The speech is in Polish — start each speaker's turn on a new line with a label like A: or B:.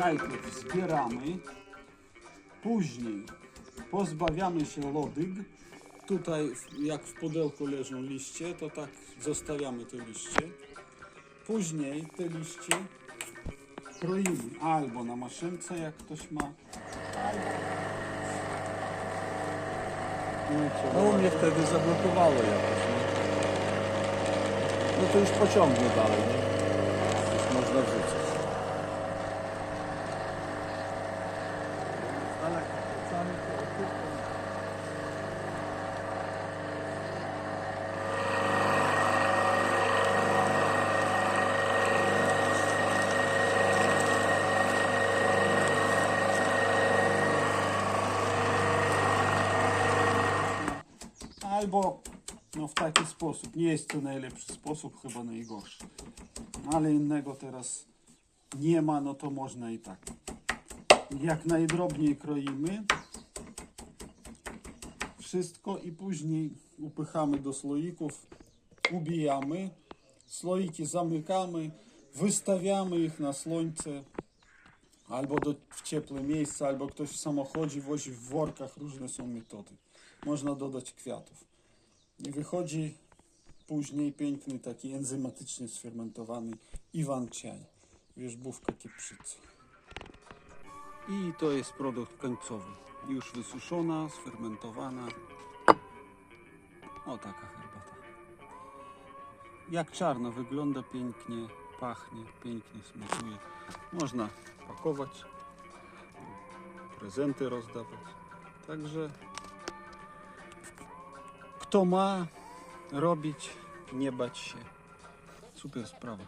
A: Najpierw zbieramy, później pozbawiamy się lodyg. Tutaj jak w pudełku leżą liście, to tak zostawiamy te liście. Później te liście kroimy albo na maszynce, jak ktoś ma.
B: No u mnie wtedy zablokowało jakoś, nie? No to już pociągnie dalej, nie? Już można wrzucić.
A: Albo no, w taki sposób. Nie jest to najlepszy sposób, chyba najgorszy. Ale innego teraz nie ma, no to można i tak. Jak najdrobniej kroimy wszystko i później upychamy do słoików, ubijamy, słoiki zamykamy, wystawiamy ich na słońce albo do, w ciepłe miejsce, albo ktoś w samochodzie wozi w workach, różne są metody. Można dodać kwiatów. I wychodzi później piękny, taki enzymatycznie sfermentowany Iwan Ciaj, wierzbówka kieprzycy. I to jest produkt końcowy. Już wysuszona, sfermentowana. O, taka herbata. Jak czarno wygląda, pięknie pachnie, pięknie smakuje. Można pakować, prezenty rozdawać. Także kto ma robić, nie bać się. Super sprawa.